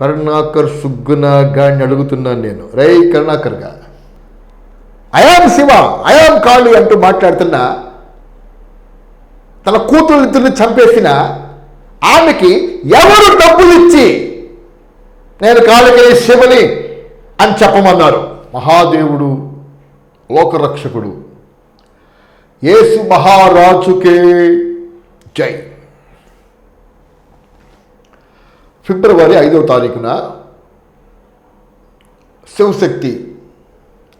కరుణాకర్ సుగ్గున గాడిని అడుగుతున్నాను నేను. Rai కరుణాకర్గా I am Shiva I am Kali అంటూ మాట్లాడుతున్న తన కూతురు ఇద్దరిని చంపేసిన ఆమెకి ఎవరు డబ్బులు ఇచ్చి నేను కాళికని శివని అని చెప్పమన్నారు. మహాదేవుడు లోకరక్షకుడు. యేసు మహారాజుకే జై. ఫిబ్రవరి ఐదవ తారీఖున శివశక్తి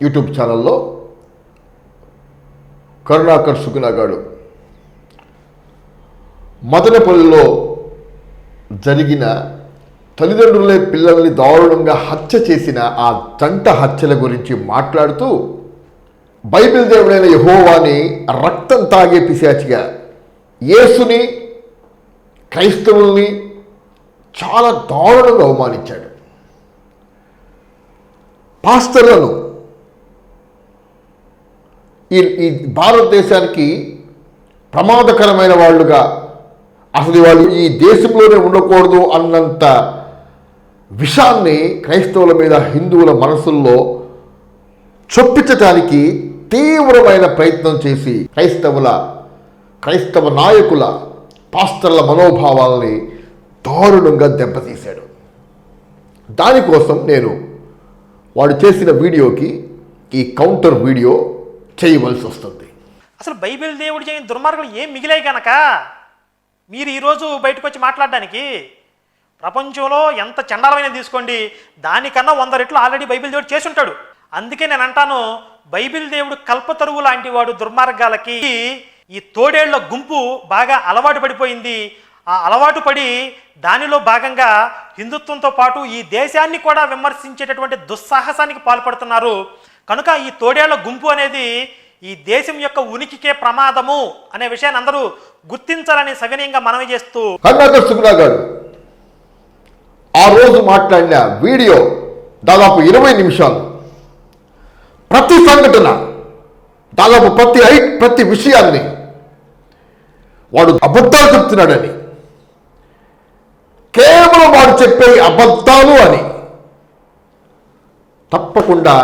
యూట్యూబ్ ఛానల్లో కరుణాకర్ సుగుణగాడు మదనపల్లిలో జరిగిన తల్లిదండ్రులే పిల్లల్ని దారుణంగా హత్య చేసిన ఆ జంట హత్యల గురించి మాట్లాడుతూ బైబిల్ దేవుడైన యహోవాని రక్తం తాగే పిశాచిగా యేసుని క్రైస్తవుల్ని చాలా దారుణంగా అవమానించాడు. పాస్టర్లను ఈ ఈ భారతదేశానికి ప్రమాదకరమైన వాళ్ళుగా అసలు వాళ్ళు ఈ దేశంలోనే ఉండకూడదు అన్నంత విషాన్ని క్రైస్తవుల మీద హిందువుల మనసుల్లో చొప్పించటానికి తీవ్రమైన ప్రయత్నం చేసి క్రైస్తవుల క్రైస్తవ నాయకుల పాస్టర్ల మనోభావాల్ని దారుణంగా దెబ్బతీశాడు. దానికోసం నేను వాడు చేసిన వీడియోకి ఈ కౌంటర్ వీడియో చేయవలసి వస్తుంది. అసలు బైబిల్ దేవుడు చేయని దుర్మార్గులు ఏం మిగిలాయి కనుక మీరు ఈరోజు బయటకు వచ్చి మాట్లాడడానికి ప్రపంచంలో ఎంత చండాలమైన తీసుకోండి దానికన్నా వంద రెట్లు ఆల్రెడీ బైబిల్ దేవుడు చేసి ఉంటాడు అందుకే నేను అంటాను బైబిల్ దేవుడు కల్పతరువు లాంటి వాడు దుర్మార్గాలకి ఈ తోడేళ్ళ గుంపు బాగా అలవాటు పడిపోయింది. ఆ అలవాటు పడి దానిలో భాగంగా హిందుత్వంతో పాటు ఈ దేశాన్ని కూడా విమర్శించేటటువంటి దుస్సాహసానికి పాల్పడుతున్నారు. కనుక ఈ తోడేళ్ళ గుంపు అనేది ఈ దేశం యొక్క ఉనికికే ప్రమాదము అనే విషయాన్ని అందరూ గుర్తించాలని సవినయంగా మనవి చేస్తూ కరుణాకర్ గారు ఆ రోజు మాట్లాడిన వీడియో దాదాపు ఇరవై నిమిషాలు. ప్రతి సంఘటన దాదాపు ప్రతి ఐ ప్రతి విషయాన్ని వాడు అబద్ధాలు చెప్తున్నాడని కేవలం వాడు చెప్పే అబద్ధాలు అని తప్పకుండా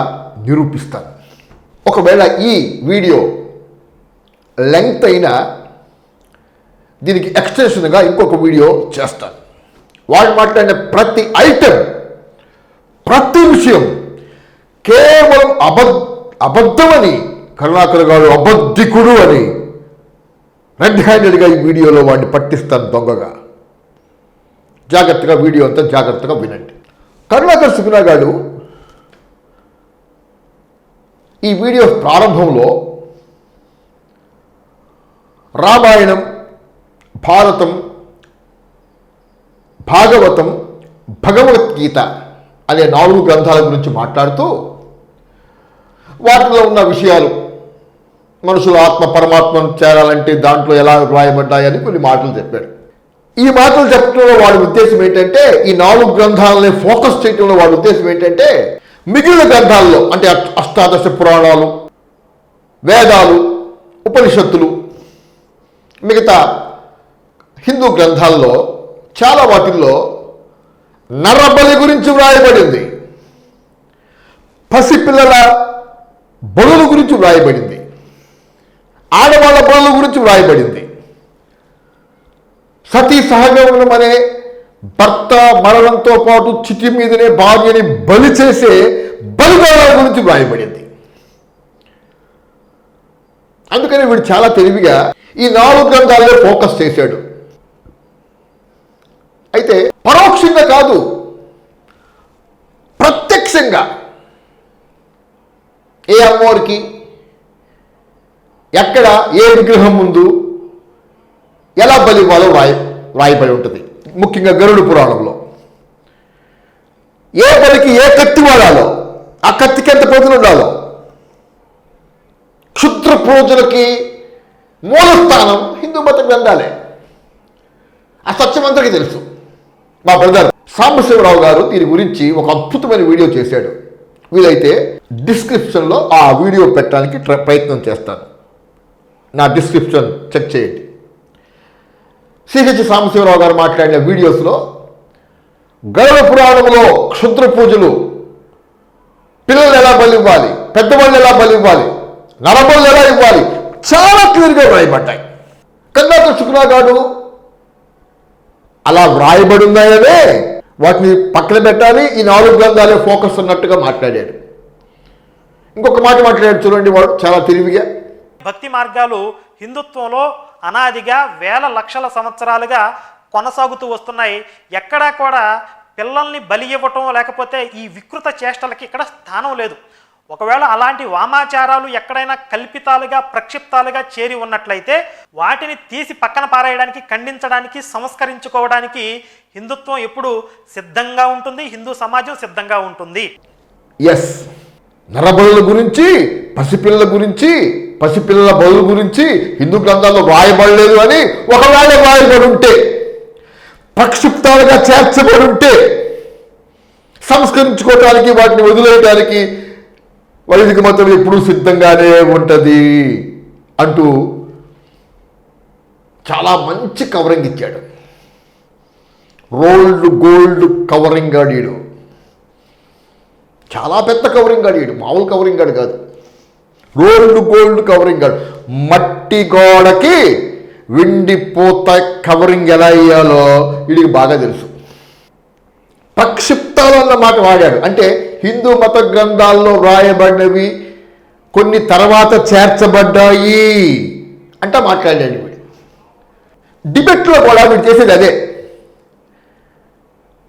నిరూపిస్తాను. ఒకవేళ ఈ వీడియో లెంగ్త్ అయినా దీనికి ఎక్స్టెన్షన్గా ఇంకొక వీడియో చేస్తాను. వాళ్ళు మాట్లాడిన ప్రతి ఐటెం ప్రతి విషయం కేవలం అబద్ అబద్ధమని కరుణాకర్ గారు అబద్ధికుడు అని రెడ్ హ్యాండెడ్గా ఈ వీడియోలో వాడిని పట్టిస్తాను దొంగగా. జాగ్రత్తగా వీడియో అంతా జాగ్రత్తగా వినండి. కరుణాకర్ సుగుణా గారు ఈ వీడియో ప్రారంభంలో రామాయణం భారతం భాగవతం భగవద్గీత అనే నాలుగు గ్రంథాల గురించి మాట్లాడుతూ వాటిలో ఉన్న విషయాలు మనుషులు ఆత్మ పరమాత్మను చేరాలంటే దాంట్లో ఎలా రాయబడ్డాయని కొన్ని మాటలు చెప్పాడు. ఈ మాటలు చెప్పడంలో వాడి ఉద్దేశం ఏంటంటే ఈ నాలుగు గ్రంథాలని ఫోకస్ చేయడంలో వాడి ఉద్దేశం ఏంటంటే మిగిలిన గ్రంథాల్లో అంటే అష్టాదశ పురాణాలు వేదాలు ఉపనిషత్తులు మిగతా హిందూ గ్రంథాల్లో చాలా వాటిల్లో నరబలి గురించి వ్రాయబడింది. పసిపిల్లల బలుల గురించి వ్రాయబడింది. ఆడవాళ్ళ బలుల గురించి వ్రాయబడింది. సతీ సహగమనం అనే భర్త మరణంతో పాటు చిటి మీదనే భార్యని బలి చేసే బలిదానాల గురించి వ్రాయబడింది. అందుకని వీడు చాలా తెలివిగా ఈ నాలుగు గ్రంథాల్లో ఫోకస్ చేశాడు. అయితే పరోక్షంగా కాదు ప్రత్యక్షంగా ఏ అమ్మవారికి ఎక్కడ ఏ విగ్రహం ముందు ఎలా బలి ఇవ్వాలో రాయ రాయబడి ఉంటుంది. ముఖ్యంగా గరుడు పురాణంలో. ఏ బలికి ఏ కత్తి వాడాలో ఆ కత్తికి ఎంత పోతులు ఉండాలో. క్షుద్ర పూజలకి మూలస్థానం హిందూ మత గ్రంథాలే. ఆ సత్యం అందరికీ తెలుసు. మా బ్రదర్ సాంబశివరావు గారు దీని గురించి ఒక అద్భుతమైన వీడియో చేశాడు. వీలైతే డిస్క్రిప్షన్లో ఆ వీడియో పెట్టడానికి ప్రయత్నం చేస్తాను. నా డిస్క్రిప్షన్ చెక్ చేయండి. సిహెచ్ సాంబశివరావు గారు మాట్లాడిన వీడియోస్లో గరుడ పురాణంలో క్షుద్ర పూజలు పిల్లలు ఎలా బలి ఇవ్వాలి పెద్దవాళ్ళు ఎలా బలి ఇవ్వాలి నరబళ్ళు ఎలా ఇవ్వాలి చాలా క్లియర్గా వ్రాయబడ్డాయి. కన్నాక శుక్రాగాడు అలా వ్రాయబడి ఉన్నాయనే వాటిని పక్కన పెట్టాలి ఈ నాలుగు గ్రంథాలే ఫోకస్ ఉన్నట్టుగా మాట్లాడాడు. ఇంకొక మాట మాట్లాడాడు చూడండి వాడు చాలా తెలివిగా. భక్తి మార్గాలు హిందుత్వంలో అనాదిగా వేల లక్షల సంవత్సరాలుగా కొనసాగుతూ వస్తున్నాయి. ఎక్కడా కూడా పిల్లల్ని బలి ఇవ్వటం లేకపోతే ఈ వికృత చేష్టలకి ఇక్కడ స్థానం లేదు. ఒకవేళ అలాంటి వామాచారాలు ఎక్కడైనా కల్పితాలుగా ప్రక్షిప్తాలుగా చేరి ఉన్నట్లయితే వాటిని తీసి పక్కన పారేయడానికి ఖండించడానికి సంస్కరించుకోవడానికి హిందుత్వం ఎప్పుడు సిద్ధంగా ఉంటుంది. హిందూ సమాజం సిద్ధంగా ఉంటుంది. ఎస్ నరబలుల గురించి పసిపిల్లల గురించి పసిపిల్లల బదులు గురించి హిందూ గ్రంథాల్లో వ్రాయబడలేదు అని ఒకవేళ వ్రాయబడి ఉంటే ప్రక్షిప్తాలుగా చేర్చబడి ఉంటే సంస్కరించుకోవటానికి వాటిని వదిలేయటానికి వైదిక మతం ఎప్పుడూ సిద్ధంగానే ఉంటుంది అంటూ చాలా మంచి కవరింగ్ ఇచ్చాడు. రోల్డ్ గోల్డ్ కవరింగ్ అడిగాడు చాలా పెద్ద కవరింగ్ అడిగాడు మామూలు కవరింగ్ గాడు కాదు. రోల్డ్ గోల్డ్ కవరింగ్ మట్టి గోడకి వెండిపోత కవరింగ్ ఎలా వేయాలో వీడికి బాగా తెలుసు. ప్రక్షిప్తాలు అన్న మాట వాడాడు. అంటే హిందూ మత గ్రంథాల్లో వ్రాయబడినవి కొన్ని తర్వాత చేర్చబడ్డాయి అంట మాట్లాడాడు వీడు. డిబెట్లో కూడా వీడు చేసేది అదే.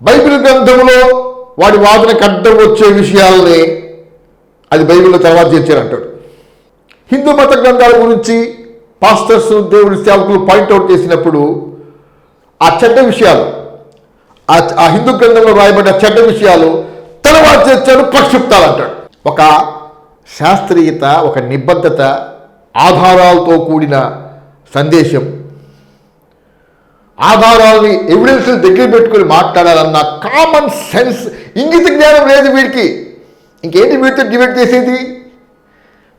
బైబిల్ గ్రంథంలో వాడి వాదనకు అడ్డం వచ్చే విషయాలని అది బైబిల్లో తర్వాత చేర్చారంటాడు. హిందూ మత గ్రంథాల గురించి పాస్టర్స్ దేవుడి సేవకులు పాయింట్అవుట్ చేసినప్పుడు ఆ చెడ్డ విషయాలు ఆ ఆ హిందూ గ్రంథంలో రాయబడిన చెడ్డ విషయాలు తర్వాత చేర్చాడు ప్రక్షిప్తాలు అంటాడు. ఒక శాస్త్రీయత ఒక నిబద్ధత ఆధారాలతో కూడిన సందేశం. ఆధారాలని ఎవిడెన్స్ దగ్గర పెట్టుకుని మాట్లాడాలన్న కామన్ సెన్స్ ఇంగిత జ్ఞానం లేదు వీడికి. ఇంకేంటి వీటితో డిబేట్ చేసేది?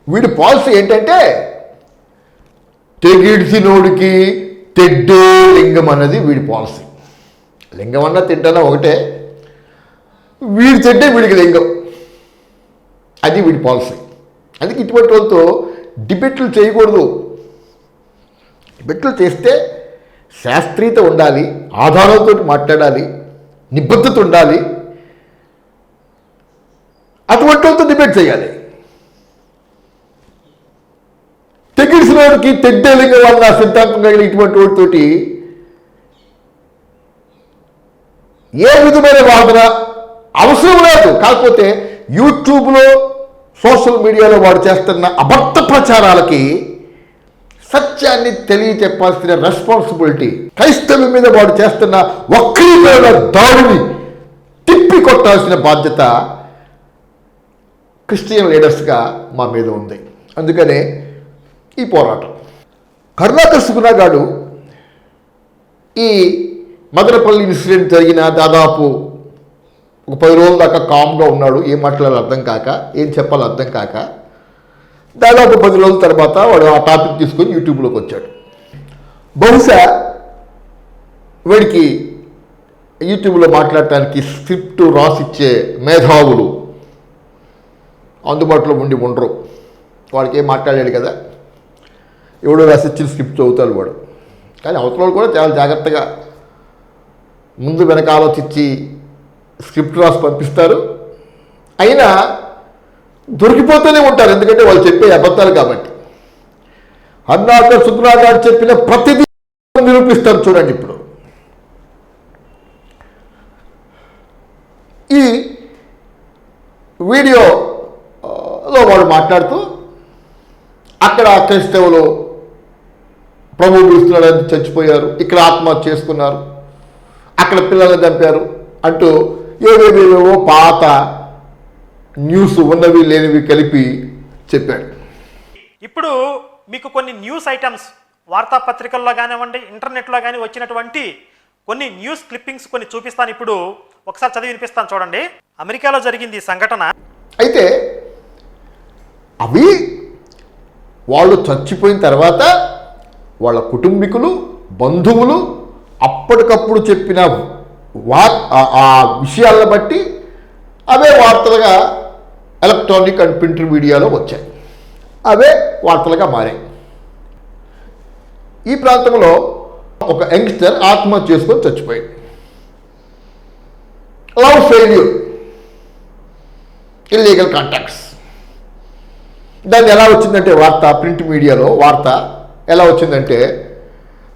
వీడి పాలసీ ఏంటంటే తెగిడిసినోడికి తెడ్డే లింగం అన్నది వీడి పాలసీ. లింగం అన్న తింటన్నా ఒకటే. వీడి తెడ్డే వీడికి లింగం. అది వీడి పాలసీ. అందుకే ఇటువంటి వాళ్ళతో డిబేట్లు చేయకూడదు. డిబెట్లు చేస్తే శాస్త్రీయత ఉండాలి ఆధారంతో మాట్లాడాలి నిబద్ధత ఉండాలి. అటువంటి వాళ్ళతో డిబేట్ చేయాలి. తెగిడిసిన తెడ్డలింగం అన్న సిద్ధాంతం కలిగినటువంటి ఇటువంటి ఏ విధమైన వాదన అవసరం లేదు. కాకపోతే యూట్యూబ్లో సోషల్ మీడియాలో వాడు చేస్తున్న అబద్ధ ప్రచారాలకి సత్యాన్ని తెలియచెప్పాల్సిన రెస్పాన్సిబిలిటీ క్రైస్తవం మీద వాడు చేస్తున్న వక్రీకరణ దాడిని తిప్పి కొట్టాల్సిన బాధ్యత క్రిస్టియన్ లీడర్స్గా మా మీద ఉంది. అందుకనే ఈ పోరాటం. కరుణాకర్ సుగుణగాడు ఈ మదనపల్లి ఇన్సిడెంట్ జరిగిన దాదాపు ఒక పది రోజుల దాకా కామ్గా ఉన్నాడు. ఏం మాట్లాడాలో అర్థం కాక ఏం చెప్పాలో అర్థం కాక దాదాపు పది రోజుల తర్వాత వాడు ఆ టాపిక్ తీసుకొని యూట్యూబ్లోకి వచ్చాడు. బహుశా వాడికి యూట్యూబ్లో మాట్లాడటానికి స్క్రిప్ట్ రాసిచ్చే మేధావులు అందుబాటులో ఉండి ఉండరు. వాడికి ఏం మాట్లాడాడు కదా? ఎవడో రాసిచ్చిన స్క్రిప్ట్ చదువుతాడు వాడు. కానీ అవతల కూడా చాలా జాగ్రత్తగా ముందు వెనక ఆలోచించి స్క్రిప్ట్ రాసి పంపిస్తారు. అయినా దొరికిపోతూనే ఉంటారు. ఎందుకంటే వాళ్ళు చెప్పే అబద్ధాలు కాబట్టి. అన్నాక సుబ్రాగారు చెప్పిన ప్రతిదీ నిరూపిస్తారు చూడండి ఇప్పుడు. ఈ వీడియో లో వాడు మాట్లాడుతూ అక్కడ క్రైస్తవులు ప్రభు పిలుస్తున్నాడని చచ్చిపోయారు. ఇక్కడ ఆత్మహత్య చేసుకున్నారు. అక్కడ పిల్లల్ని చంపారు. అంటూ ఏవేవేవో పాత న్యూస్ ఉన్నవి లేనివి కలిపి చెప్పాడు. ఇప్పుడు మీకు కొన్ని న్యూస్ ఐటమ్స్ వార్తాపత్రికల్లో కానివ్వండి ఇంటర్నెట్లో కానీ వచ్చినటువంటి కొన్ని న్యూస్ క్లిప్పింగ్స్ కొన్ని చూపిస్తాను. ఇప్పుడు ఒకసారి చదివి వినిపిస్తాను చూడండి. అమెరికాలో జరిగింది ఈ సంఘటన. అయితే అవి వాళ్ళు చచ్చిపోయిన తర్వాత వాళ్ళ కుటుంబీకులు బంధువులు అప్పటికప్పుడు చెప్పిన వార్ ఆ- ఆ విషయాలను బట్టి అవే వార్తలుగా ఎలక్ట్రానిక్ అండ్ ప్రింట్ మీడియాలో వచ్చాయి. అవే వార్తలుగా మారాయి. ఈ ప్రాంతంలో ఒక యంగ్స్టర్ ఆత్మహత్య చేసుకొని చచ్చిపోయింది లవ్ ఫెయిల్యూర్. Illegal contacts. దాన్ని ఎలా వచ్చిందంటే వార్త ప్రింట్ మీడియాలో వార్త ఎలా వచ్చిందంటే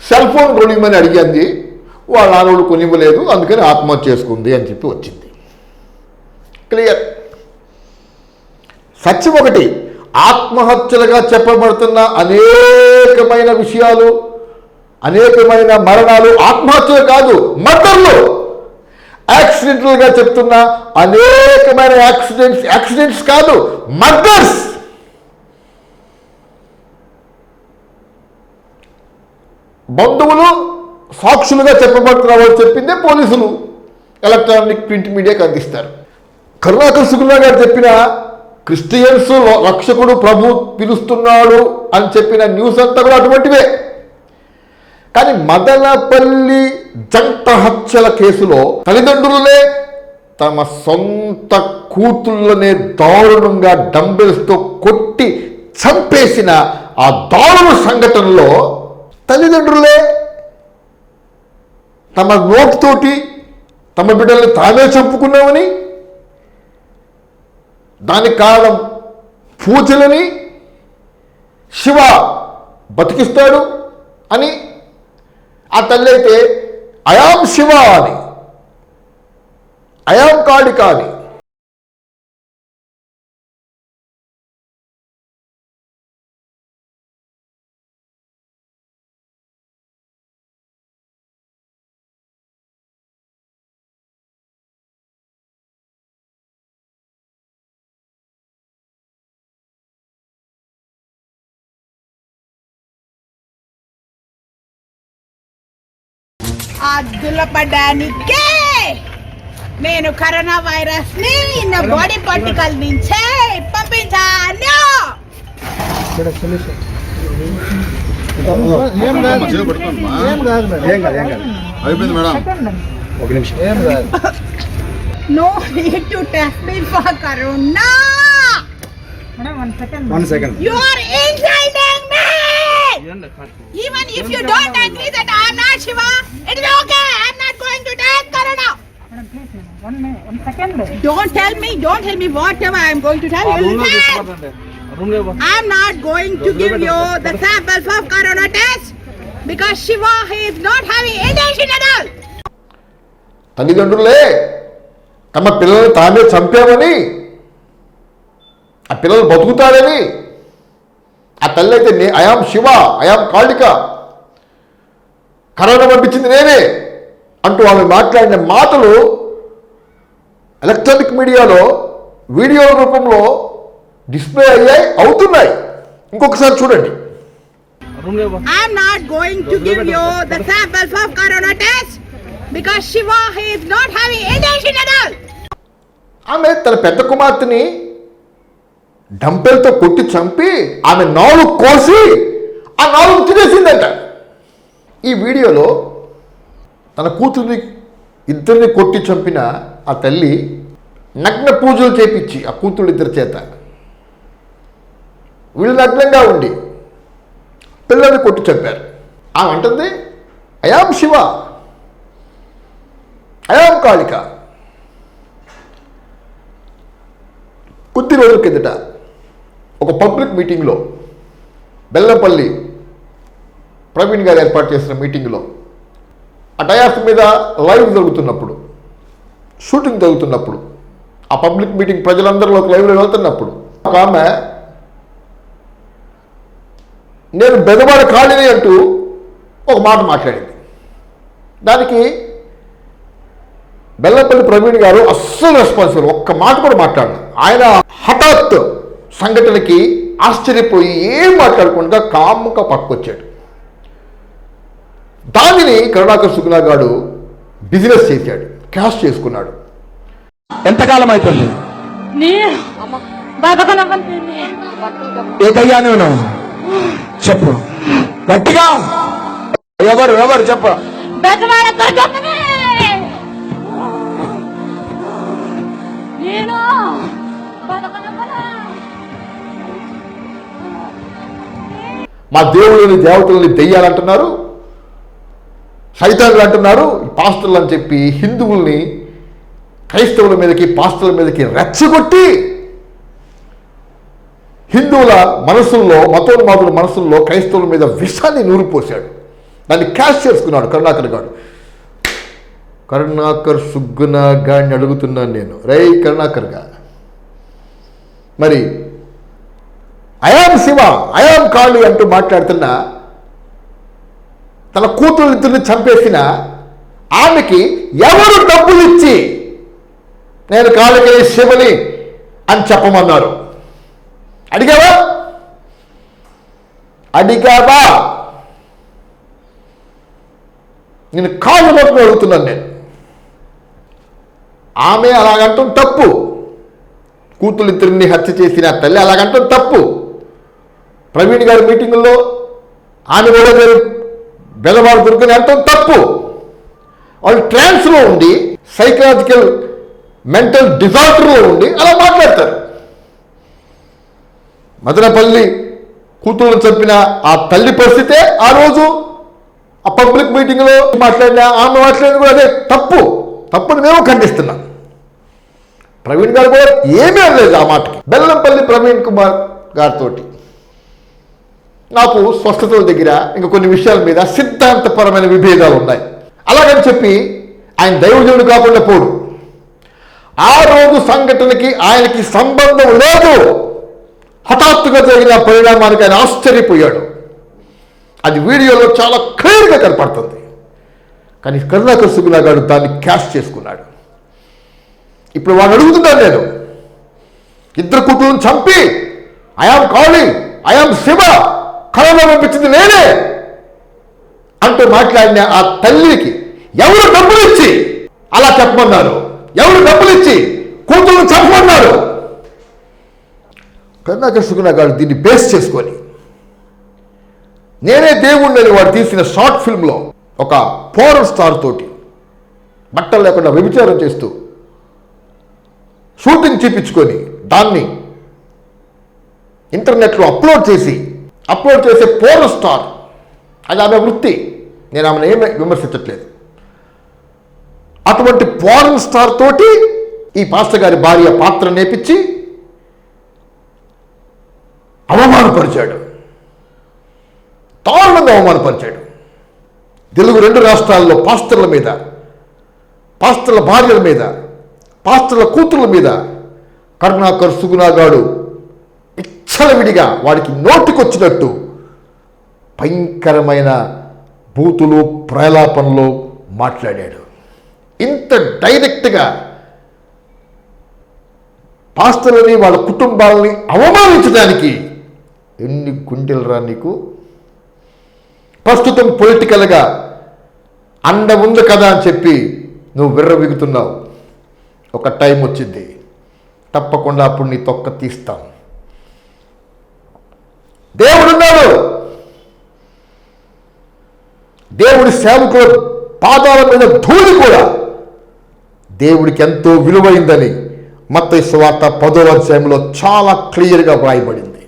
సెల్ ఫోన్ కొనివ్వమని అడిగింది. వాళ్ళ నాన్నోళ్ళు కొనివ్వలేదు. అందుకని ఆత్మహత్య చేసుకుంది అని చెప్పి వచ్చింది. క్లియర్ సత్యం ఒకటి ఆత్మహత్యలుగా చెప్పబడుతున్న అనేకమైన విషయాలు అనేకమైన మరణాలు ఆత్మహత్యలు కాదు మర్డర్లు. యాక్సిడెంటల్గా చెప్తున్న అనేకమైన యాక్సిడెంట్స్ యాక్సిడెంట్స్ కాదు మర్డర్స్. బంధువులు సాక్షులుగా చెప్పబడుతున్నారు చెప్పిందే పోలీసులు. ఎలక్ట్రానిక్ ప్రింట్ మీడియాకి అందిస్తారు. కరుణాకర్ శుక్లా గారు చెప్పిన క్రిస్టియన్స్ రక్షకుడు ప్రభు పిలుస్తున్నాడు అని చెప్పిన న్యూస్ అంతా కూడా అటువంటివే. కానీ మదనపల్లి జంట హత్యల కేసులో తల్లిదండ్రులే తమ సొంత కూతుళ్ళనే దారుణంగా డంబెల్స్తో కొట్టి చంపేసిన ఆ దారుణ సంఘటనలో తల్లిదండ్రులే తమ నోటితోటి తమ బిడ్డల్ని తామే చంపుకున్నామని దానికి కారణం పూజలని శివ బతికిస్తాడు అని ఆ తల్లి అయితే అయాం శివ అని అయాం కాళిక అని అద్దుల పడ్డానికే నేను కరోనా వైరస్ని నా బాడీ పార్టికల్ నుంచే పంపించాను. ఏం కాదు. ఏం కాదు మేడం. ఏం కాదు ఏం కాదు. అయిపోయింది మేడం. ఒక నిమిషం. ఏం కాదు. No need to test me for corona one second you are ఇన్సైడింగ్ me even if you don't agree that I am not Shiva it is okay I am not going to take corona Don't tell me, don't tell me whatever I am going to tell you. I am not going to give you the samples of corona test because Shiva he is not having intention at all. తల్లిదండ్రులే తమ పిల్లల్ని తామే చంపామని ఆ పిల్లలు బతుకుతారని ఆ తల్లి అయితే నే I am Shiva I am Kalika. Corona పంపించింది నేనే అంటూ ఆమె మాట్లాడిన మాటలు ఎలక్ట్రానిక్ మీడియాలో వీడియో రూపంలో డిస్ప్లే అయ్యాయి అవుతున్నాయి. ఇంకొకసారి చూడండి. I am not going to give you the samples of corona test because Shiva he is not having intention at all. ఆమె తన పెద్ద కుమార్తెని డంపెల్తో కొట్టి చంపి ఆమె నాలుగు కోసి ఆ నాలుగు తినేసిందంట. ఈ వీడియోలో తన కూతుర్ని ఇద్దరిని కొట్టి చంపిన ఆ తల్లి నగ్న పూజలు చేపించి ఆ కూతురు ఇద్దరి చేత. వీళ్ళు నగ్నంగా ఉండి పిల్లల్ని కొట్టి చంపారు. ఆమె అంటుంది అయాం శివ అయాం కాళిక. కొద్ది రోజుల కిందట ఒక పబ్లిక్ మీటింగ్లో బెల్లంపల్లి ప్రవీణ్ గారు ఏర్పాటు చేసిన మీటింగ్లో ఆ డయాస్ మీద లైవ్ జరుగుతున్నప్పుడు షూటింగ్ జరుగుతున్నప్పుడు ఆ పబ్లిక్ మీటింగ్ ప్రజలందరిలోకి లైవ్లో వెళ్తున్నప్పుడు ఒక ఆమె నేను బెదవాడ ఖాళీని అంటూ ఒక మాట మాట్లాడింది. దానికి బెల్లంపల్లి ప్రవీణ్ గారు అస్సలు రెస్పాన్సిబుల్ ఒక్క మాట కూడా మాట్లాడను ఆయన హఠాత్ సంఘటనకి ఆశ్చర్యపోయి ఏం మాట్లాడకుండా కామ్గా పక్కొచ్చాడు దానిని కరుణాకర్ సుగుణా గారు బిజినెస్ చేశాడు క్యాష్ చేసుకున్నాడు. ఎంతకాలం అవుతుంది నేను ఏకయ్యానే ఉన్నావు చెప్పు. గట్టిగా. ఎవరు ఎవరు చెప్ప. నేను మా దేవుళ్ళని దేవతలని దెయ్యాలంటున్నారు సైతాన్లు అంటున్నారు పాస్టర్లు అని చెప్పి హిందువుల్ని క్రైస్తవుల మీదకి పాస్టర్ల మీదకి రెచ్చగొట్టి హిందువుల మనసుల్లో మతోన్మాదుల మనసుల్లో క్రైస్తవుల మీద విషాన్ని నూరిపోశాడు. దాన్ని క్యాష్ చేసుకున్నాడు కరుణాకర్ గారు కరుణాకర్ సుగ్గున గాడిని అడుగుతున్నాను నేను. రై కరుణాకర్గా. మరి అయాం శివ అయాం కాళి అంటూ మాట్లాడుతున్న తన కూతురిద్దరిని చంపేసిన ఆమెకి ఎవరు డబ్బులు ఇచ్చి నేను కాళికని శివని అని చెప్పమన్నారు. అడిగావా? అడిగావా? నేను కాళ్ళు పట్టుకుని అడుగుతున్నాను నేను. ఆమె అలాగంటాం తప్పు. కూతురిద్దరిని హత్య చేసిన తల్లి అలాగంటాం తప్పు. ప్రవీణ్ గారి మీటింగుల్లో ఆమె కూడా మీరు బెదవాడు దొరుకుని ఎంతో తప్పు. వాళ్ళు ట్రాన్స్లో ఉండి సైకలాజికల్ మెంటల్ డిజార్డర్లో ఉండి అలా మాట్లాడతారు. మదనపల్లి కూతురు చంపిన ఆ తల్లి పరిస్థితే ఆ రోజు ఆ పబ్లిక్ మీటింగ్లో మాట్లాడిన ఆమె మాట్లాడిన కూడా అదే తప్పు. తప్పుని మేము ఖండిస్తున్నాం. ప్రవీణ్ గారు కూడా ఏమీ అనలేదు ఆ మాటకి. బెల్లంపల్లి ప్రవీణ్ కుమార్ గారితో నాకు స్వస్థతల దగ్గర ఇంకా కొన్ని విషయాల మీద సిద్ధాంతపరమైన విభేదాలు ఉన్నాయి. అలాగని చెప్పి ఆయన దైవజనుడు కాకుండా పోడు. ఆ రోజు సంఘటనకి ఆయనకి సంబంధం లేదు. హఠాత్తుగా జరిగిన పరిణామానికి ఆయన ఆశ్చర్యపోయాడు. అది వీడియోలో చాలా క్లియర్గా కనపడుతుంది. కానీ కరుణాకర్ సుగులా గారు దాన్ని క్యాష్ చేసుకున్నాడు. ఇప్పుడు వాడు అడుగుతున్నాను నేను. ఇద్దరు కుటుంబం చంపి I am Kali I am Shiva corona పంపించింది నేనే అంటూ మాట్లాడిన ఆ తల్లికి ఎవరు డబ్బులు ఇచ్చి? అలా చెప్పమన్నారు. ఎవరు డబ్బులు ఇచ్చి? కూతురు చెప్పమన్నారు కరుణాకర్ సుగుణ గారు దీన్ని బేస్ చేసుకొని నేనే దేవుణ్ణి వాడు తీసిన షార్ట్ ఫిల్మ్లో ఒక పోరన్ స్టార్ తోటి బట్టలు లేకుండా వ్యభిచారం చేస్తూ షూటింగ్ చూపించుకొని దాన్ని ఇంటర్నెట్లో అప్లోడ్ చేసి అప్లోడ్ చేసే పోర్న్ స్టార్ అది ఆమె వృత్తి. నేను ఆమెను ఏమి విమర్శించట్లేదు. అటువంటి పోర్న్ స్టార్ తోటి ఈ పాస్టర్ గారి భార్య పాత్ర నేపించి అవమానపరిచాడు. దారుణంగా అవమానపరిచాడు. తెలుగు రెండు రాష్ట్రాల్లో పాస్టర్ల మీద పాస్టర్ల భార్యల మీద పాస్టర్ల కూతుర్ల మీద కరుణాకర్ సుగుణాగాడు విచ్చలవిడిగా వాడికి నోటికొచ్చినట్టు భయంకరమైన బూతులు ప్రలాపనలు మాట్లాడాడు. ఇంత డైరెక్ట్గా పాస్టర్లని వాళ్ళ కుటుంబాలని అవమానించడానికి ఎన్ని గుండెలరా నీకు? ప్రస్తుతం పొలిటికల్గా అండ ఉంది కదా అని చెప్పి నువ్వు విర్రవిగుతున్నావు. ఒక టైం వచ్చింది. తప్పకుండా అప్పుడు నీ తొక్క తీస్తాం. దేవుడున్నాడు. దేవుడి సేవకుల పాదాల మీద ధూళి కూడా దేవుడికి ఎంతో విలువైందని మత స్వార్త పదో అధ్యాయంలో చాలా క్లియర్గా వ్రాయబడింది.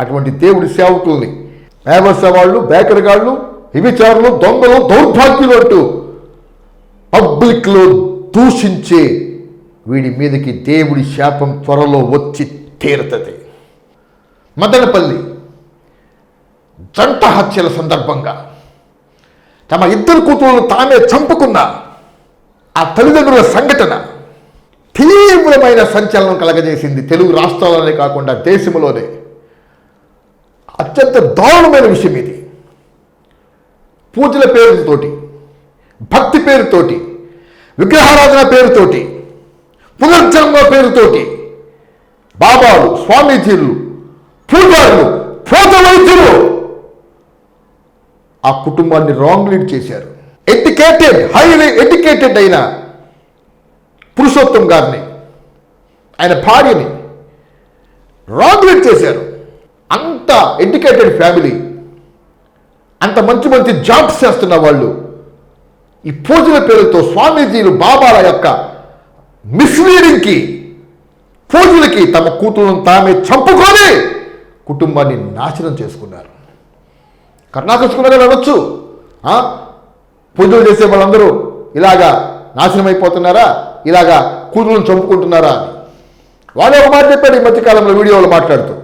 అటువంటి దేవుడి సేవకుల్ని వ్యవస్థ వాళ్ళు బేకరీ గాళ్ళు విభిచారులు దొంగలు దౌర్భాగ్యులు అంటూ పబ్లిక్లో దూషించే వీడి మీదకి దేవుడి శాపం త్వరలో వచ్చి తీరుతుంది. మదనపల్లి జంట హత్యల సందర్భంగా తమ ఇద్దరు కూతురులను తామే చంపుకున్న ఆ తల్లిదండ్రుల సంఘటన తీవ్రమైన సంచలనం కలగజేసింది తెలుగు రాష్ట్రాలనే కాకుండా దేశంలోనే. అత్యంత దారుణమైన విషయం ఇది. పూజల పేరుతోటి భక్తి పేరుతోటి విగ్రహారాధన పేరుతోటి పునర్జన్మ పేరుతోటి బాబాలు స్వామీజీలు పూజారులు పూజ వైద్యులు ఆ కుటుంబాన్ని రాంగ్ లీడ్ చేశారు. ఎడ్యుకేటెడ్ హైలీ ఎడ్యుకేటెడ్ అయిన పురుషోత్తం గారిని ఆయన భార్యని రాంగ్ లీడ్ చేశారు. అంత ఎడ్యుకేటెడ్ ఫ్యామిలీ అంత మంచి మంచి జాబ్స్ చేస్తున్న వాళ్ళు ఈ పూజల పేరుతో స్వామీజీలు బాబాల యొక్క మిస్లీడింగ్కి పూజలకి తమ కూతురును తామే చంపుకొని కుటుంబాన్ని నాశనం చేసుకున్నారు. కర్ణాకర్చుకున్నారా అనొచ్చు వెళ్ళొచ్చు పూజలు చేసే వాళ్ళందరూ ఇలాగా నాశనం అయిపోతున్నారా ఇలాగా కూతురులను చంపుకుంటున్నారా? అని వాడే ఒక మాట చెప్పాడు ఈ మధ్యకాలంలో వీడియోలో మాట్లాడుతూ.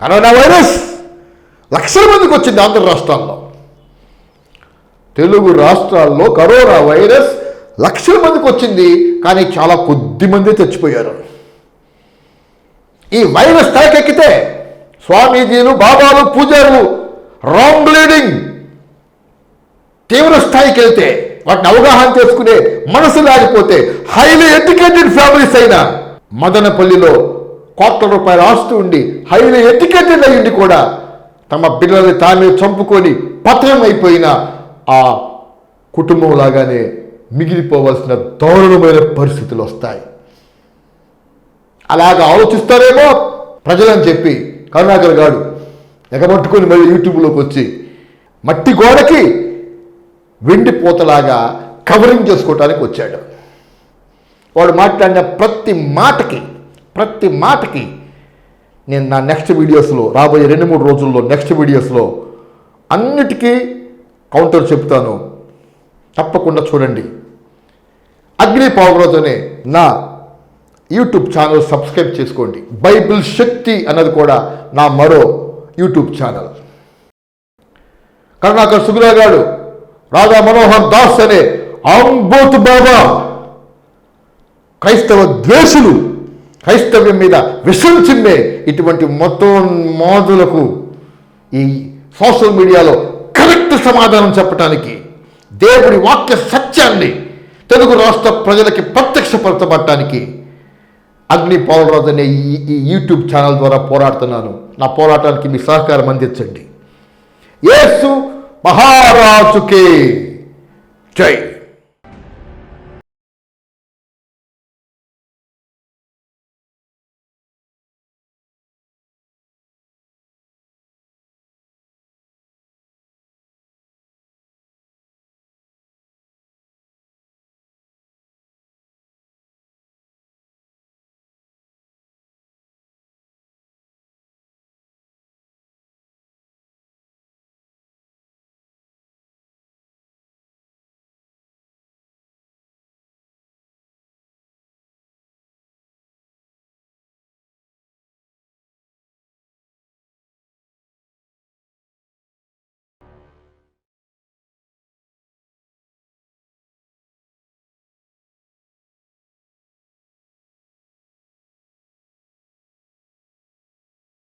కరోనా వైరస్ లక్షల మందికి వచ్చింది ఆంధ్ర రాష్ట్రాల్లో. తెలుగు రాష్ట్రాల్లో కరోనా వైరస్ లక్షల మందికి వచ్చింది కానీ చాలా కొద్ది మంది చచ్చిపోయారు. ఈ వైరస్ తలకెక్కితే స్వామీజీలు బాబాలు పూజారులు రాంగ్ లీడింగ్ తీవ్ర స్థాయికి వెళ్తే వాటిని అవగాహన చేసుకునే మనసు లేకపోతే హైలీ ఎడ్యుకేటెడ్ ఫ్యామిలీస్ అయినా మదనపల్లిలో కోట్ల రూపాయలు ఆస్తు ఉండి హైలీ ఎడ్యుకేటెడ్ అయ్యింది కూడా తమ పిల్లల్ని తామే చంపుకొని పతనం అయిపోయిన ఆ కుటుంబం లాగానే మిగిలిపోవలసిన దారుణమైన పరిస్థితులు వస్తాయి. అలాగ ఆలోచిస్తారేమో ప్రజలని చెప్పి కరుణాకర్ గారు ఎగబట్టుకొని మళ్ళీ యూట్యూబ్లోకి వచ్చి మట్టి గోడకి వెండి పూతలాగా కవరింగ్ చేసుకోవటానికి వచ్చాడు. వాడు మాట్లాడిన ప్రతి మాటకి ప్రతి మాటకి నేను నా నెక్స్ట్ వీడియోస్లో రాబోయే రెండు మూడు రోజుల్లో నెక్స్ట్ వీడియోస్లో అన్నిటికీ కౌంటర్ చెప్తాను. తప్పకుండా చూడండి. అగ్ని పావులతోనే నా యూట్యూబ్ ఛానల్ సబ్స్క్రైబ్ చేసుకోండి. బైబిల్ శక్తి అన్నది కూడా నా మరో యూట్యూబ్ ఛానల్. కరుణాకర్ సుగురాగాడు రాజా మనోహర్ దాస్ అనే అంబోత్ బాబా క్రైస్తవ ద్వేషులు క్రైస్తవ్యం మీద విషం చిమ్మే ఇటువంటి మతోన్మాదులకు ఈ సోషల్ మీడియాలో కరెక్ట్ సమాధానం చెప్పటానికి దేవుడి వాక్య సత్యాన్ని తెలుగు రాష్ట్ర ప్రజలకి ప్రత్యక్షపరచబడటానికి అగ్ని పౌలరాజు అనే ఈ ఈ యూట్యూబ్ ఛానల్ ద్వారా పోరాడుతున్నాను. నా పోరాటానికి మీ సహకారం అందించండి. యేసు మహారాజుకే జై.